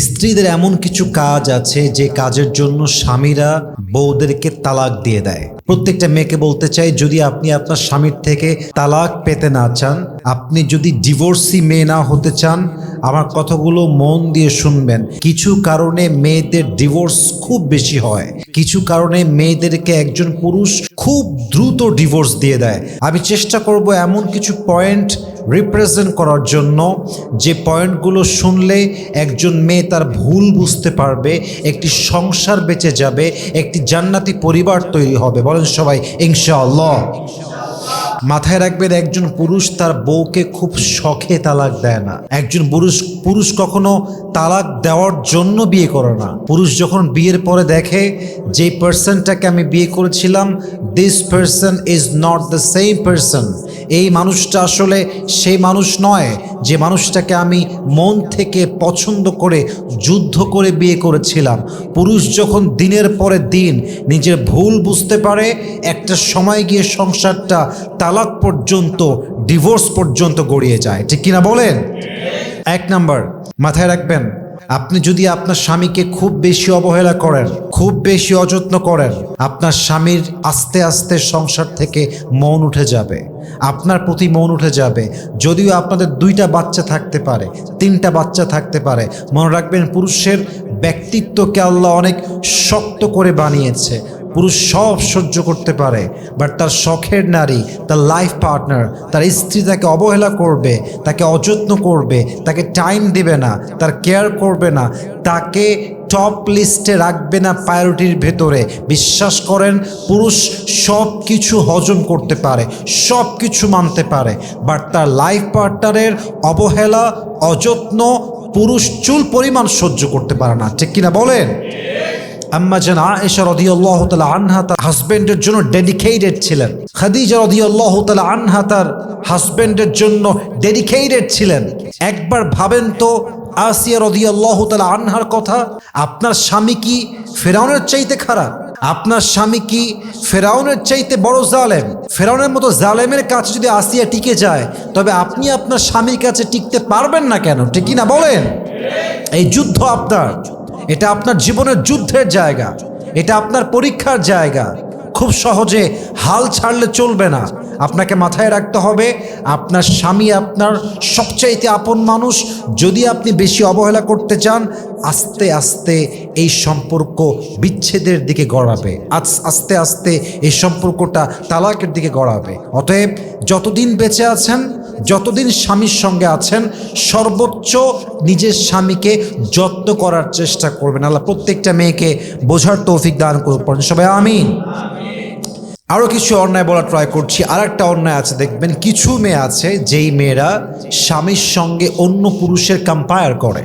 স্ত্রীদের এমন কিছু কাজ আছে যে কাজের জন্য স্বামীরা বউদেরকে তালাক দিয়ে দেয়। প্রত্যেকটা মেয়েকে বলতে চাই, যদি আপনি আপনার স্বামীর থেকে তালাক পেতে না চান, আপনি যদি ডিভোর্সি মেয়ে না হতে চান, আমার কথাগুলো মন দিয়ে শুনবেন। কিছু কারণে মেয়েদের ডিভোর্স খুব বেশি হয়। কিছু কারণে মেয়েদেরকে একজন পুরুষ খুব দ্রুত ডিভোর্স দিয়ে দেয়। আমি চেষ্টা করব এমন কিছু পয়েন্ট রিপ্রেজেন্ট করার জন্য যে পয়েন্টগুলো শুনলে একজন মেয়ে তার ভুল বুঝতে পারবে, একটি সংসার বেঁচে যাবে, একটি জান্নাতি পরিবার তৈরি হবে। বলেন সবাই, ইনশাআল্লাহ। মাথায় রাখবেন, একজন পুরুষ তার বউকে খুব শখে তালাক দেয় না। একজন পুরুষ পুরুষ কখনো তালাক দেওয়ার জন্য বিয়ে করে না। পুরুষ যখন বিয়ের পরে দেখে যে পার্সনটাকে আমি বিয়ে করেছিলাম this person is not the same person এই মানুষটা আসলে সেই মানুষ নয়, যে মানুষটাকে আমি মন থেকে পছন্দ করে, যুদ্ধ করে বিয়ে করেছিলাম। পুরুষ যখন দিনের পরে দিন নিজের ভুল বুঝতে পারে, একটা সময় গিয়ে সংসারটা তালাক পর্যন্ত, ডিভোর্স পর্যন্ত গড়িয়ে যায়। ঠিক কিনা বলেন? এক নাম্বার, মাথায় রাখবেন, আপনি যদি আপনার স্বামীকে খুব বেশি অবহেলা করেন, খুব বেশি অযত্ন করেন, আপনার স্বামীর আস্তে আস্তে সংসার থেকে মন উঠে যাবে। আপনার প্রতি মন উঠে যাবে। যদিও আপনাদের দুইটা বাচ্চা থাকতে পারে, তিনটা বাচ্চা থাকতে পারে, মনে রাখবেন পুরুষের ব্যক্তিত্বকে আল্লাহ অনেক শক্ত করে বানিয়েছে। পুরুষ সব সহ্য করতে পারে বাট তার শখের নারী, তার লাইফ পার্টনার তার স্ত্রী তাকে অবহেলা করবে, তাকে অযত্ন করবে, তাকে টাইম দেবে না, তার কেয়ার করবে না, তাকে টপ লিস্টে রাখবে না প্রায়োরিটির ভেতরে। বিশ্বাস করেন, পুরুষ সব কিছু হজম করতে পারে সব কিছু মানতে পারে বাট তার লাইফ পার্টনারের অবহেলা, অযত্ন, পুরুষ চুল পরিমাণ সহ্য করতে পারে না। ঠিক কিনা বলেন? আম্মা যেন আয়েশা রদিয়াল্লাহ তালা আনহা তার হাজব্যান্ডের জন্য ডেডিকেটেড ছিলেন। খাদিজা রদিয়াল্লাহ তালা আনহা তার হাজব্যান্ডের জন্য ডেডিকেটেড ছিলেন। একবার ভাবেন তো আসিয়া রদিয়াল্লাহ তালা আনহার কথা, আপনার স্বামী কি ফেরাউনের চাইতে খারাপ? আপনার স্বামী কি ফেরাউনের চাইতে বড় জালেম? ফেরাউনের মতো জালেমের কাছে যদি আসিয়া টিকে যায়, তবে আপনি আপনার স্বামীর কাছে টিকতে পারবেন না কেন? ঠিক না বলেন? এই যুদ্ধ আপনার। এটা আপনার জীবনের যুদ্ধের জায়গা। এটা আপনার পরীক্ষার জায়গা। খুব সহজে হাল ছাড়লে চলবে না। আপনাকে মাথায় রাখতে হবে, আপনার স্বামী আপনার সবচাইতে আপন মানুষ। যদি আপনি বেশি অবহেলা করতে চান, আস্তে আস্তে এই সম্পর্ক বিচ্ছেদের দিকে গড়াবে। আজ আস্তে আস্তে এই সম্পর্কটা তালাকের দিকে গড়াবে। অতএব যতদিন বেঁচে আছেন যতদিন স্বামীর সঙ্গে আছেন, সর্বোচ্চ নিজের স্বামীকে যত্ন করার চেষ্টা করবেন। আল্লাহ প্রত্যেকটা মেয়েকে বোঝার তৌফিক দান করুক সবাই, আমিন। আরও কিছু অন্যায় বলা ট্রাই করছি। আর একটা অন্যায় আছে, দেখবেন কিছু মেয়ে আছে, যেই মেয়েরা স্বামীর সঙ্গে অন্য পুরুষের কম্পায়ার করে।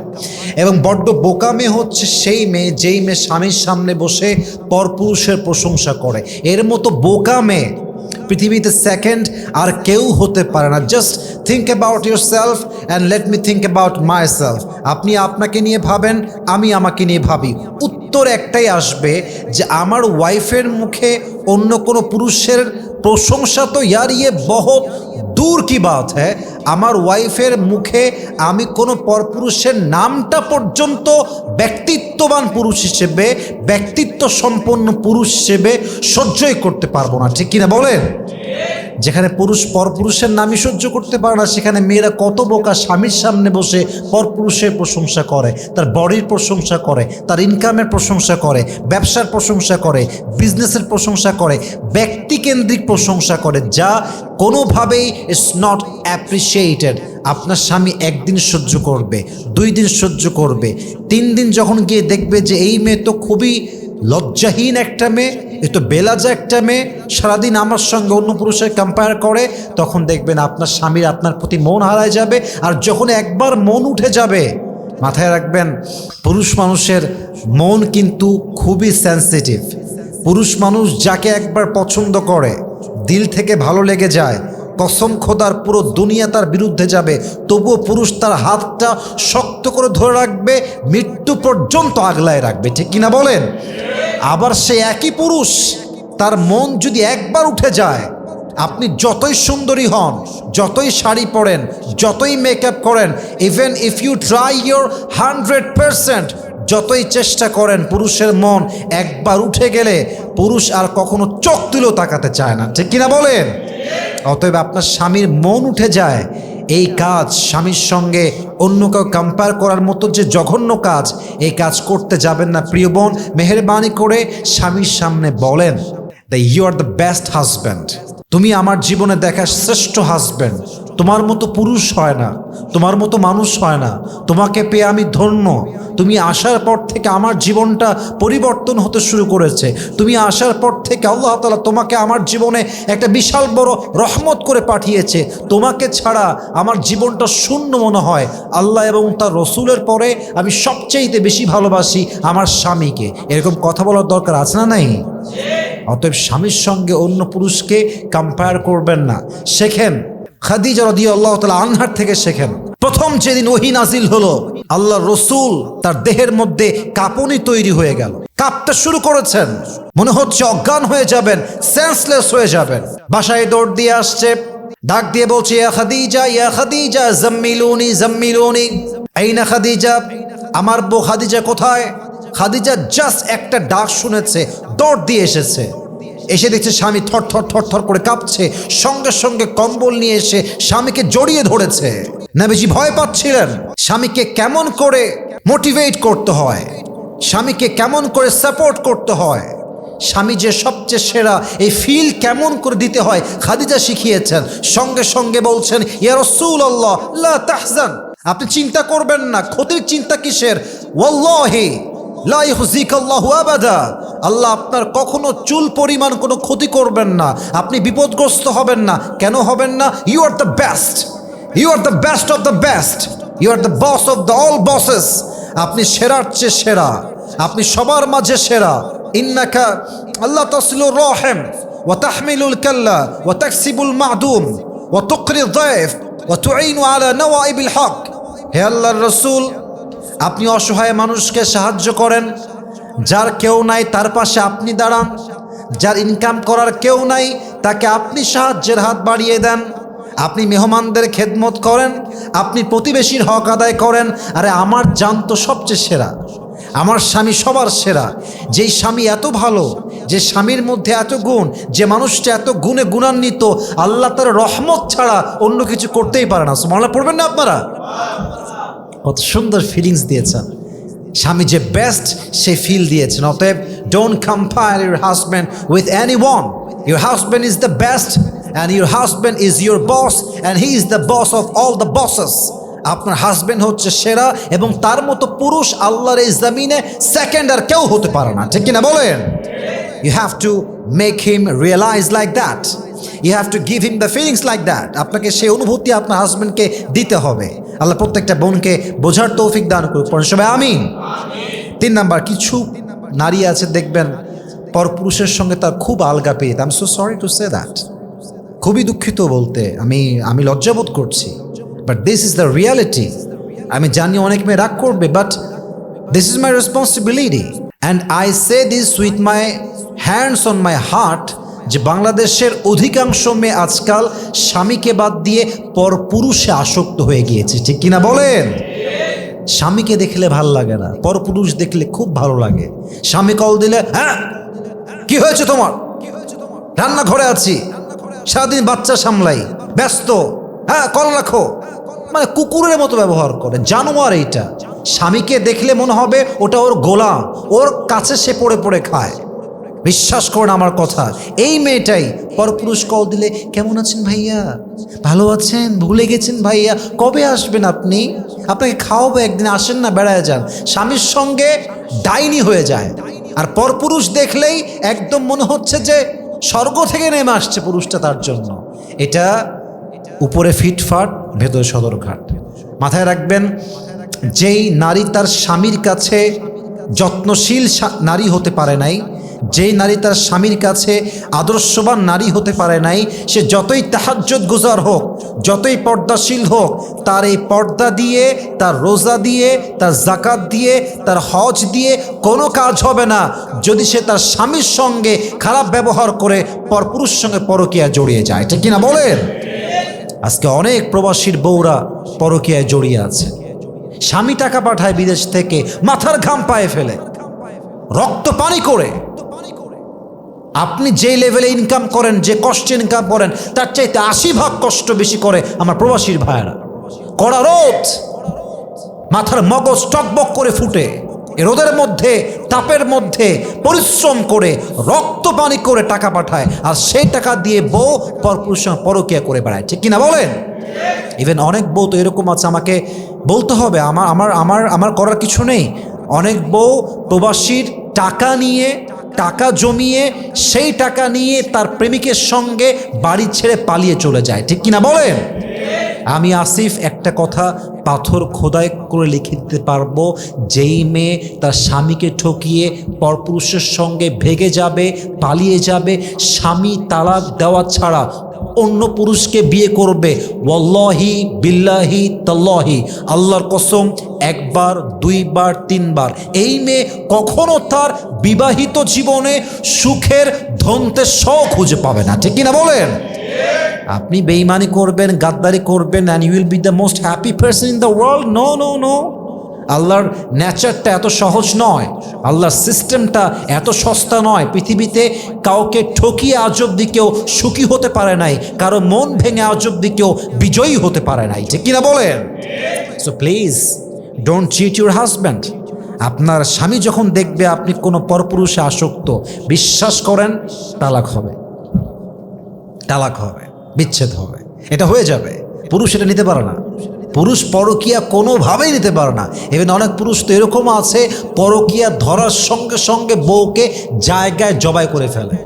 এবং বড্ড বোকা মেয়ে হচ্ছে সেই মেয়ে, যেই মেয়ে স্বামীর সামনে বসে পরপুরুষের প্রশংসা করে। এর মতো বোকা মেয়ে পৃথিবীতে সেকেন্ড আর কেউ হতে পারে না। Just think about yourself and let me think about myself আপনি আপনাকে নিয়ে ভাবেন, আমি আমাকে নিয়ে ভাবি। উত্তর একটাই আসবে যে আমার ওয়াইফের মুখে অন্য কোনো পুরুষের প্রশংসা তো ইয়ার ইয়ে বহুত দূর কি বাত হ্যাঁ? আমার ওয়াইফের মুখে আমি কোনো পরপুরুষের নামটা পর্যন্ত ব্যক্তিত্ববান পুরুষ হিসেবে ব্যক্তিত্ব সম্পন্ন পুরুষ হিসেবে সহ্যই করতে পারব না। ঠিক কিনা বলেন? যেখানে পুরুষ পরপুরুষের নামই সহ্য করতে পারে না, সেখানে মেয়েরা কত বোকা স্বামীর সামনে বসে পরপুরুষের প্রশংসা করে, তার বডির প্রশংসা করে, তার ইনকামের প্রশংসা করে, ব্যবসার প্রশংসা করে বিজনেসের প্রশংসা করে, ব্যক্তিকেন্দ্রিক প্রশংসা করে, যা কোনোভাবেই ইটস নট অ্যাপ্রিসিয়েটেড আপনার স্বামী একদিন সহ্য করবে, দুই দিন সহ্য করবে, তিন দিন যখন গিয়ে দেখবে যে এই মেয়ে তো খুবই লজ্জাহীন একটা মেয়ে এ তো বেলাজা একটা মেয়ে সারাদিন আমার সঙ্গে অন্য পুরুষের কম্পেয়ার করে, তখন দেখবেন আপনার স্বামীর আপনার প্রতি মন হারায় যাবে আর যখন একবার মন উঠে যাবে, মাথায় রাখবেন, পুরুষ মানুষের মন কিন্তু খুবই সেন্সিটিভ পুরুষ মানুষ যাকে একবার পছন্দ করে, দিল থেকে ভালো লেগে যায়, কসম খোদার পুরো দুনিয়া তার বিরুদ্ধে যাবে, তবুও পুরুষ তার হাতটা শক্ত করে ধরে রাখবে, মৃত্যু পর্যন্ত আগলায় রাখবে, ঠিক কিনা বলেন? আবার সে একই পুরুষ, তার মন যদি একবার উঠে যায়, আপনি যতই সুন্দরী হন, যতই শাড়ি পরেন, যতই মেকআপ করেন even if you try your hundred percent যতই চেষ্টা করেন, পুরুষের মন একবার উঠে গেলে পুরুষ আর কখনো চোখ তুলেও তাকাতে চায় না। ঠিক কিনা বলেন? অতএব আপনার স্বামীর মন উঠে যায় এই কাজ স্বামীর সঙ্গে অন্য কেউ কম্পেয়ার করার মতো যে জঘন্য কাজ, এই কাজ করতে যাবেন না। প্রিয় বোন, মেহরবানি করে স্বামীর সামনে বলেন the you are the best husband তুমি আমার জীবনে দেখা শ্রেষ্ঠ হাজব্যান্ড তোমার মতো পুরুষ হয় না, তোমার মতো মানুষ হয় না। তোমাকে পেয়ে আমি ধন্য। তুমি আসার পর থেকে আমার জীবনটা পরিবর্তন হতে শুরু করেছে। তুমি আসার পর থেকে আল্লাহ তালা তোমাকে আমার জীবনে একটা বিশাল বড় রহমত করে পাঠিয়েছে। তোমাকে ছাড়া আমার জীবনটা শূন্য মনে হয়। আল্লাহ এবং তার রসুলের পরে আমি সবচেয়েতে বেশি ভালোবাসি আমার স্বামীকে। এরকম কথা বলার দরকার আছে না নাই? অতএব স্বামীর সঙ্গে অন্য পুরুষকে কম্পেয়ার করবেন না। শেখেন। খাদিজা রদি আল্লাহ তালা আনহার থেকে শেখেন। প্রথম যেদিন ওহি নাজিল হলো আল্লাহ রসুল তার দেহের মধ্যে কাঁপুনি তৈরি হয়ে গেল। কাঁপতে শুরু করেছেন। মনে হচ্ছে অজ্ঞান হয়ে যাবেন সেন্সলেস হয়ে যাবেন। বাসায় দৌড় দিয়ে আসছে, ডাক দিয়ে বলছে, ইয়া খাদিজা ইয়া খাদিজা, জাম্মিলুনি জাম্মিলুনি। এই না খাদিজা, আমার বউ খাদিজা কোথায়? খাদিজা জাস্ট একটা ডাক শুনেছে, দৌড় দিয়ে এসেছে। এসে দেখছে স্বামী থর থর থর থর করে কাঁপছে, সঙ্গে সঙ্গে কম্বল নিয়ে এসে স্বামীকে জড়িয়ে ধরেছে। নাবিজি ভয় পাচ্ছিলেন? স্বামীকে কেমন করে মোটিভেট করতে হয়? স্বামীকে কেমন করে সাপোর্ট করতে হয়? স্বামী যে সবচেয়ে সেরা, এই ফিল কেমন করে দিতে হয়? খাদিজা শিখিয়েছেন। সঙ্গে সঙ্গে বলছেন, ইয়া রসুল আল্লাহ তাহজান। আপনি চিন্তা করবেন না, ক্ষতির চিন্তা কিসের? ওয়াল্লাহি, লা ইউহজিকাল্লাহু আবাদা। আল্লাহ আপনার কখনো চুল পরিমাণ কোনো ক্ষতি করবেন না। আপনি বিপদগ্রস্ত হবেন না। কেন হবেন না? You are the best you are the best of the best you are the boss of the all bosses আপনি সেরার চেয়ে সেরা। আপনি সবার মাঝে সেরা। ইন্নাকা আল্লাহ তাসিলুর রহেম। ও তাহমিলুল কাল্লা। ও তাকসিবুল মাদুম। ও তুকরি দয়েফ। ও তুইনু আলা নওয়াইবিল হক। হে আল্লাহর রসুল, আপনি অসহায় মানুষকে সাহায্য করেন। যার কেউ নাই, তার পাশে আপনি দাঁড়ান। যার ইনকাম করার কেউ নাই, তাকে আপনি সাহায্যের হাত বাড়িয়ে দেন। আপনি মেহমানদের খেদমত করেন, আপনি প্রতিবেশীর হক আদায় করেন। আরে, আমার জান তো সবচেয়ে সেরা। আমার স্বামী সবার সেরা। যেই স্বামী এত ভালো, যে স্বামীর মধ্যে এত গুণ, যে মানুষটা এত গুণে গুণান্বিত, আল্লাহ তার রহমত ছাড়া অন্য কিছু করতেই পারে না। মনে পড়বেন না আপনারা? কত সুন্দর ফিলিংস দিয়েছেন। স্বামী যে বেস্ট সে ফিল দিয়েছেন। অতএব don't compare your husband with anyone your husband is the best and your husband is your boss and he is the boss of all the bosses আপনার হাজব্যান্ড হচ্ছে সেরা এবং তার মতো পুরুষ আল্লাহর এই জমিনে সেকেন্ড আর কেউ হতে পারে না। ঠিক কিনা বলেন? You have to make him realize like that you have to give him the feelings like that আপনাকে সেই অনুভূতি আপনার হাজব্যান্ডকে দিতে হবে। আল্লাহ প্রত্যেকটা বোনকে বোঝার তৌফিক দান করুক। পরের সবাই, আমিন। তিন নাম্বার, কিছু নারী আছে, দেখবেন, পরপুরুষের সঙ্গে তার খুব আলগা পেয়ে I am so sorry to say that খুবই দুঃখিত বলতে। আমি আমি লজ্জাবোধ করছি। But this is the reality আমি জানি অনেক মেয়ে রাগ করবে but this is my responsibility and I say this with my hands on my heart যে বাংলাদেশের অধিকাংশ মেয়ে আজকাল স্বামীকে বাদ দিয়ে পর পুরুষে আসক্ত হয়ে গিয়েছে। ঠিক কিনা বলেন? স্বামীকে দেখলে ভালো লাগে না পরপুরুষ দেখলে খুব ভালো লাগে। স্বামী কল দিলে হ্যাঁ কি হয়েছে তোমার? রান্না ঘরে আছি, সারাদিন বাচ্চা সামলাই, ব্যস্ত। হ্যাঁ কল রাখো। মানে কুকুরের মতো ব্যবহার করে, জানোয়ার এইটা। স্বামীকে দেখলে মনে হবে ওটা ওর গোলাম, ওর কাছে সে পড়ে পড়ে খায়। বিশ্বাস করেন আমার কথা। এই মেয়েটাই পরপুরুষ কল দিলে, কেমন আছেন ভাইয়া? ভালো আছেন, ভুলে গেছেন ভাইয়া। কবে আসবেন আপনি? আপনাকে খাওয়াবো একদিন, আসেন না, বেড়ায় যান। স্বামীর সঙ্গে ডাইনি হয়ে যায়। আর পরপুরুষ দেখলেই একদম মনে হচ্ছে যে স্বর্গ থেকে নেমে আসছে পুরুষটা তার জন্য। এটা উপরে ফিটফাট, ভেতরে সদরঘাট। মাথায় রাখবেন, যেই নারী তার স্বামীর কাছে যত্নশীল নারী হতে পারে নাই যেই নারী তার স্বামীর কাছে আদর্শবান নারী হতে পারে নাই, সে যতই তাহাজ্জত গুজার হোক, যতই পর্দাশীল হোক, তার এই পর্দা দিয়ে, তার রোজা দিয়ে, তার জাকাত দিয়ে, তার হজ দিয়ে কোনো কাজ হবে না। যদি সে তার স্বামীর সঙ্গে খারাপ ব্যবহার করে, পরপুরুষ সঙ্গে পরকিয়া জড়িয়ে যায়। ঠিক কিনা বলেন? আজকে অনেক প্রবাসীর বউরা পরকিয়ায় জড়িয়ে আছে। স্বামী টাকা পাঠায় বিদেশ থেকে, মাথার ঘাম পায়ে ফেলে, রক্ত পানি করে। আপনি যে লেভেলে ইনকাম করেন, যে কষ্টে ইনকাম করেন, তার চাইতে আশি ভাগ কষ্ট বেশি করে আমার প্রবাসীর ভাইয়েরা। কড়া রোদ, মাথার মগজ টকবক করে ফুটে রোদের মধ্যে, তাপের মধ্যে পরিশ্রম করে, রক্ত পানি করে টাকা পাঠায়, আর সেই টাকা দিয়ে বউ পরকিয়া করে বেড়ায়। ঠিক কিনা বলেন? ইভেন অনেক বউ তো এরকম আছে, আমাকে বলতে হবে, আমার আমার আমার আমার করার কিছু নেই। অনেক বউ প্রবাসীর টাকা নিয়ে টাকা জমিয়ে, সেই টাকা নিয়ে তার প্রেমিকের সঙ্গে বাড়ি ছেড়ে পালিয়ে চলে যায়। ঠিক কিনা বলেন? আমি আসিফ, একটা কথা পাথর খোদাই করে লিখে দিতে পারব। যেই মেয়ে তার স্বামীকে ঠকিয়ে পরপুরুষের সঙ্গে ভেগে যাবে, পালিয়ে যাবে, স্বামী তালাক দেওয়া ছাড়া অন্য পুরুষকে বিয়ে করবে। ওয়াল্লাহি বিল্লাহি তাল্লাহি। আল্লাহর কসম, একবার, দুইবার, তিনবার। এই মেয়ে কখনো তার বিবাহিত জীবনে সুখের ধনতে শখ খুঁজে পাবে না। ঠিক কিনা বলেন? আপনি বেইমানি করবেন, গাদ্দারি করবেন and you will be the most happy person in the world no no no আল্লাহর নেচারটা এত সহজ নয়, আল্লাহর সিস্টেমটা এত সস্তা নয়, পৃথিবীতে কাউকে ঠকিয়ে আজ অব্দি কেউ সুখী হতে পারে নাই, কারও মন ভেঙে আজ অব্দি কেউ বিজয়ী হতে পারে নাই, ঠিক কিনা বলেন? So please don't cheat your husband আপনার স্বামী যখন দেখবে আপনি কোনো পরপুরুষে আসক্ত, বিশ্বাস করেন, তালাক হবে। তালাক হবে, বিচ্ছেদ হবে। এটা হয়ে যাবে। পুরুষ এটা নিতে পারে না। পুরুষ পরকিয়া কোনোভাবেই নিতে পারে না। এবার অনেক পুরুষ তো এরকম আছে, পরকিয়া ধরার সঙ্গে সঙ্গে বউকে জায়গায় জবাই করে ফেলে।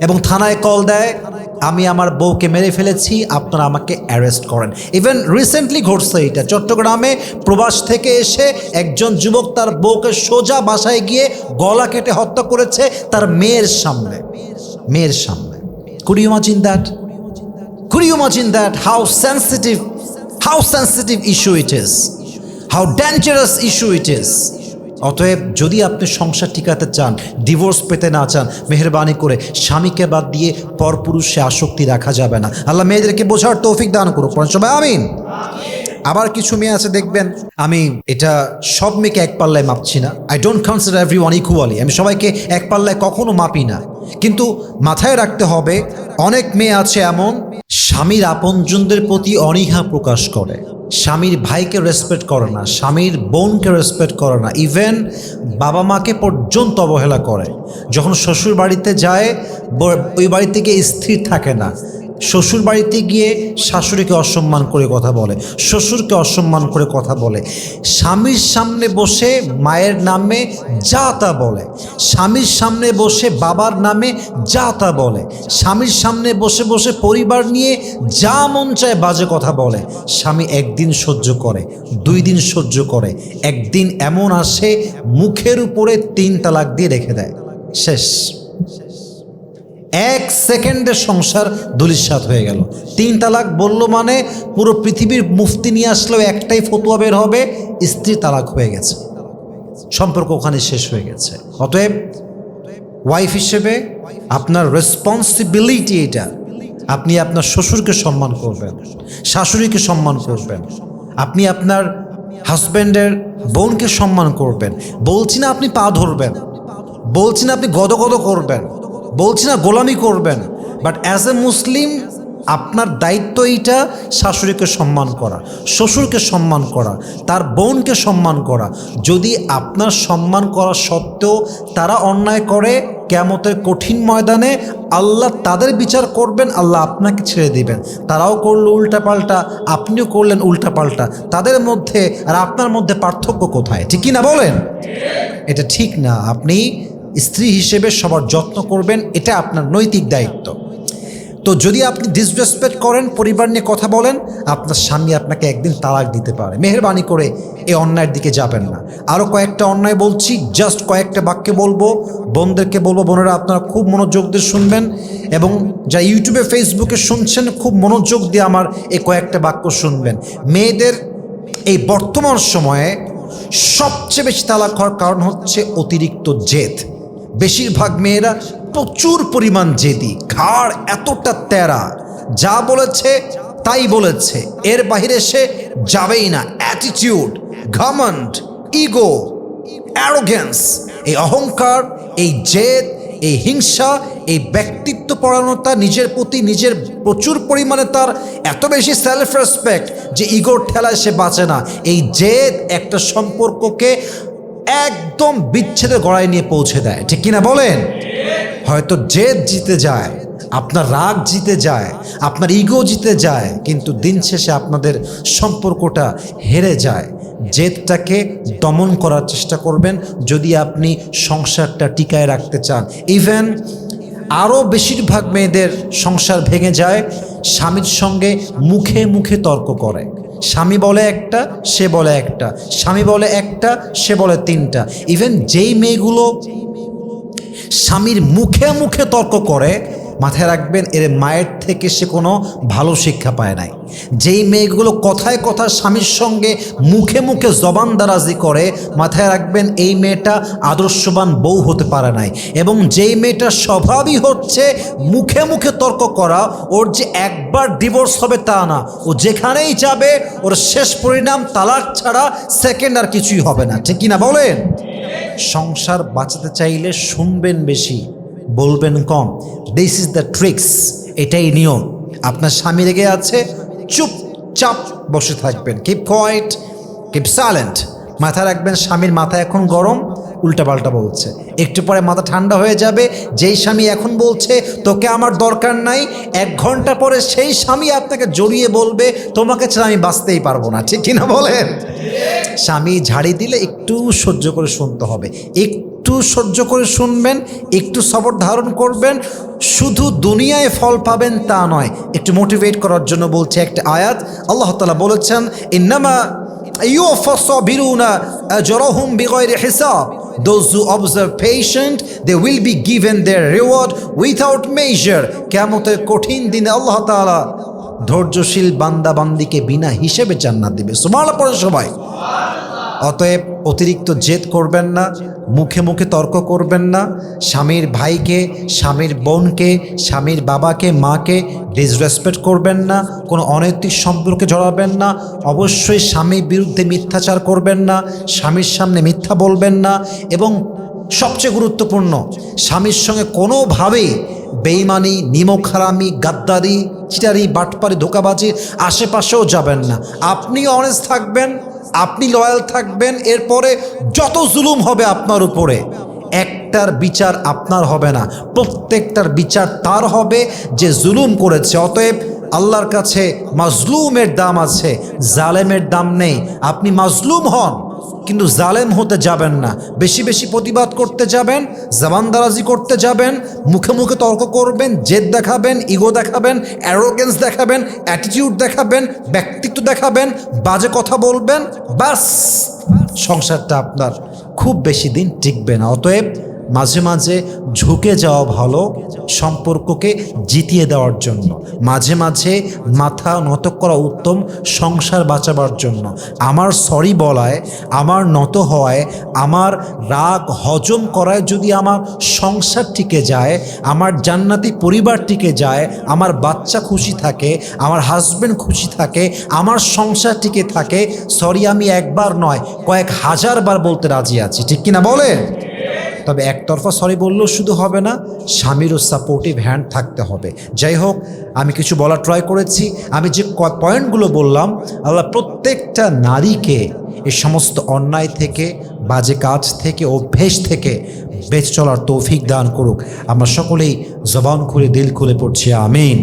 এবং থানায় কল দেয়, আমি আমার বউকে মেরে ফেলেছি, আপনারা আমাকে অ্যারেস্ট করেন। ইভেন রিসেন্টলি ঘটছে এটা। চট্টগ্রামে প্রবাস থেকে এসে একজন যুবক তার বউকে সোজা বাসায় গিয়ে গলা কেটে হত্যা করেছে তার মেয়ের সামনে। মেয়ের সামনে। Could imagine that Could you that how how how sensitive issue it is, how dangerous issue it is? অতএব যদি আপনি সংসার টিকাতে চান ডিভোর্স পেতে না চান মেহরবানি করে স্বামীকে বাদ দিয়ে পরপুরুষে আসক্তি রাখা যাবে না। আল্লাহ মেয়েদেরকে বোঝার তৌফিক দান করুক। সবাই আমিন। আবার কিছু মেয়ে আছে দেখবেন আমি এটা সব মেয়েকে এক পাল্লায় মাপছি না। I don't consider everyone equally আমি সবাইকে এক পাল্লায় কখনো মাপি না। কিন্তু মাথায় রাখতে হবে অনেক মেয়ে আছে এমন স্বামীর আপনজনদের প্রতি অনীহা প্রকাশ করে। স্বামীর ভাইকে রেসপেক্ট করে না, স্বামীর বোনকে রেসপেক্ট করে না ইভেন বাবা মাকে পর্যন্ত অবহেলা করে। যখন শ্বশুর বাড়িতে যায় ওই বাড়ি থেকে স্থির থাকে না। শ্বশুর বাড়িতে গিয়ে শাশুড়িকে অসম্মান করে কথা বলে, শ্বশুরকে অসম্মান করে কথা বলে। স্বামীর সামনে বসে মায়ের নামে যা তা বলে। স্বামীর সামনে বসে বাবার নামে যা তা বলে। স্বামীর সামনে বসে বসে পরিবার নিয়ে যা মন চায় বাজে কথা বলে। স্বামী একদিন সহ্য করে, দুই দিন সহ্য করে, একদিন এমন আসে মুখের উপরে তিন তালাক দিয়ে রেখে দেয়। শেষ। এক সেকেন্ডের সংসার দুলিশাত হয়ে গেল। তিন তালাক বলল মানে পুরো পৃথিবীর মুফতি নিয়ে আসলেও একটাই ফতুয়া বের হবে, স্ত্রী তালাক হয়ে গেছে। সম্পর্ক ওখানে শেষ হয়ে গেছে। অতএব ওয়াইফ হিসেবে আপনার রেসপন্সিবিলিটি এটা। আপনি আপনার শ্বশুরকে সম্মান করবেন, শাশুড়িকে সম্মান করবেন, আপনি আপনার হাজব্যান্ডের বোনকে সম্মান করবেন। বলছি না আপনি পা ধরবেন, বলছি না আপনি গদগদ করবেন। বলছি না গোলামি করবেন বাট অ্যাজ এ মুসলিম আপনার দায়িত্ব এইটা শাশুড়িকে সম্মান করা, শ্বশুরকে সম্মান করা, তার বোনকে সম্মান করা। যদি আপনার সম্মান করা সত্ত্বেও তারা অন্যায় করে কেমতের কঠিন ময়দানে আল্লাহ তাদের বিচার করবেন, আল্লাহ আপনাকে ছেড়ে দিবেন। তারাও করল উল্টাপাল্টা, আপনিও করলেন উল্টাপাল্টা। তাদের মধ্যে আর আপনার মধ্যে পার্থক্য কোথায়? ঠিক কি না বলেন? এটা ঠিক না। আপনি স্ত্রী হিসেবে সবার যত্ন করবেন, এটা আপনার নৈতিক দায়িত্ব। তো যদি আপনি ডিসরেসপেক্ট করেন, পরিবার নিয়ে কথা বলেন, আপনার স্বামী আপনাকে একদিন তালাক দিতে পারে। মেহরবানি করে এই অন্যায়ের দিকে যাবেন না। আরও কয়েকটা অন্যায় বলছি জাস্ট কয়েকটা বাক্যে বলব। বোনদেরকে বলব, বোনেরা আপনারা খুব মনোযোগ দিয়ে শুনবেন এবং যা ইউটিউবে ফেসবুকে শুনছেন, খুব মনোযোগ দিয়ে আমার এই কয়েকটা বাক্য শুনবেন। মেয়েদের এই বর্তমান সময়ে সবচেয়ে বেশি তালাক হওয়ার কারণ হচ্ছে অতিরিক্ত জেদ। বেশিরভাগ মেয়েরা প্রচুর পরিমাণ জেদি, ঘাড় এতটা তেরা যা বলেছে, তাই বলেছে। এর বাইরে সে যাবেই না। অ্যাটিটিউড ঘামন্ড ইগো অ্যারোগেন্স এই অহংকার, এই জেদ, এই হিংসা, এই ব্যক্তিত্ব পরায়ণতা নিজের প্রতি নিজের প্রচুর পরিমাণে তার এত বেশি সেলফ রেসপেক্ট যে ইগোর ঠেলায় সে বাঁচে না। এই জেদ একটা সম্পর্ককে একদম বিচ্ছেদের গড়ায় নিয়ে পৌঁছে দেয়। ঠিক কিনা বলেন? হয়তো জেদ জিতে যায়, আপনার রাগ জিতে যায়, আপনার ইগো জিতে যায়, কিন্তু দিন শেষে আপনাদের সম্পর্কটা হেরে যায়। জেদটাকে দমন করার চেষ্টা করবেন যদি আপনি সংসারটা টিকায় রাখতে চান। ইভেন আরও বেশিরভাগ মেয়েদের সংসার ভেঙে যায়, স্বামীর সঙ্গে মুখে মুখে তর্ক করে। স্বামী বলে একটা, সে বলে একটা। স্বামী বলে একটা, সে বলে তিনটা। ইভেন যেই মেয়েগুলো স্বামীর মুখে মুখে তর্ক করে মাথায় রাখবেন, এর মায়ের থেকে সে কোনো ভালো শিক্ষা পায় নাই। যেই মেয়েগুলো কথায় কথা স্বামীর সঙ্গে মুখে মুখে জবান দারাজি করে, মাথায় রাখবেন এই মেয়েটা আদর্শবান বউ হতে পারে নাই। এবং যেই মেয়েটার স্বভাবই হচ্ছে মুখে মুখে তর্ক করা, ওর যে একবার ডিভোর্স হবে তা না। ও যেখানেই যাবে, ওর শেষ পরিণাম তালাক ছাড়া সেকেন্ড আর কিছুই হবে না। ঠিক কিনা বলেন? সংসার বাঁচাতে চাইলে শুনবেন বেশি। বলবেন কম। দিস ইজ দ্য ট্রিক্স এটাই নিয়ম। আপনার স্বামী রেগে আছে, চুপচাপ বসে থাকবেন। কিপ কোয়াইট কিপ সাইলেন্ট মাথা রাখবেন, স্বামীর মাথা এখন গরম, উল্টাপাল্টা বলছে। একটু পরে মাথা ঠান্ডা হয়ে যাবে, যেই স্বামী এখন বলছে, তোকে আমার দরকার নাই, এক ঘণ্টা পরে সেই স্বামী আপনাকে জড়িয়ে বলবে, তোমাকে ছাড়া আমি বাঁচতেই পারব না। ঠিক কিনা বলেন? স্বামী ঝাড়ি দিলে একটু সহ্য করে শুনতে হবে। একটু একটু সহ্য করে শুনবেন, একটু সবর ধারণ করবেন, শুধু দুনিয়ায় ফল পাবেন তা নয়। একটু মোটিভেট করার জন্য বলছে একটা আয়াত, আল্লাহ তালা বলেছেন, ইন্নামা কেমতের কঠিন দিনে আল্লাহ তাআলা ধৈর্যশীল বান্দা বান্দিকে বিনা হিসেবে জান্নাত দিবে। সুবহানাল্লাহ পড়ে সবাই। অতএব অতিরিক্ত জেদ করবেন না, মুখে মুখে তর্ক করবেন না, স্বামীর ভাইকে, স্বামীর বোনকে, স্বামীর বাবাকে, মাকে ডিসরেসপেক্ট করবেন না, কোনো অনৈতিক সম্পর্কে জড়াবেন না, অবশ্যই স্বামীর বিরুদ্ধে মিথ্যাচার করবেন না, স্বামীর সামনে মিথ্যা বলবেন না এবং সবচেয়ে গুরুত্বপূর্ণ, স্বামীর সঙ্গে কোনোভাবেই বেইমানি, নিমখারামি, গাদ্দারি, চিটারি, বাটপারি, ধোকাবাজি আশেপাশেও যাবেন না। আপনি অনেস্ট থাকবেন আপনি লয়াল থাকবেন, এরপরে যত জুলুম হবে আপনার উপরে, একটার বিচার আপনার হবে না, প্রত্যেকটার বিচার তার হবে যে জুলুম করেছে, অতএব আল্লাহর কাছে মাজলুমের দাম আছে, জালেমের দাম নেই, আপনি মাজলুম হন। কিন্তু জালেম হতে যাবেন না। বেশি বেশি প্রতিবাদ করতে যাবেন, জবানদারাজি করতে যাবেন, মুখে মুখে তর্ক করবেন, জেদ দেখাবেন, ইগো দেখাবেন অ্যারোগেন্স দেখাবেন অ্যাটিটিউড দেখাবেন, ব্যক্তিত্ব দেখাবেন, বাজে কথা বলবেন, বাস। সংসারটা আপনার খুব বেশি দিন টিকবে না। অতএব মাঝে মাঝে ঝুঁকে যাওয়া ভালো সম্পর্ককে জিতিয়ে দেওয়ার জন্য। মাঝে মাঝে মাথা নত করা উত্তম সংসার বাঁচাবার জন্য। আমার সরি বলায়, আমার নত হওয়ায়, আমার রাগ হজম করায় যদি আমার সংসার টিকে যায়, আমার জান্নাতি পরিবার টিকে যায়, আমার বাচ্চা খুশি থাকে, আমার হাজব্যান্ড খুশি থাকে, আমার সংসার টিকে থাকে সরি আমি একবার নয়, কয়েক হাজার বার বলতে রাজি আছি। ঠিক কিনা বলেন? তবে একতরফা সরি বললেও শুধু হবে না, স্বামীরও সাপোর্টিভ হ্যান্ড থাকতে হবে। যাই হোক, আমি কিছু বলার ট্রাই করেছি। আমি যে পয়েন্টগুলো বললাম, আল্লাহ প্রত্যেকটা নারীকে এই সমস্ত অন্যায় থেকে, বাজে কাজ থেকে, অভ্যেস থেকে বেঁচে চলার তৌফিক দান করুক। আমরা সকলেই জবান খুলে, দিল খুলে পড়ছি, আমিন।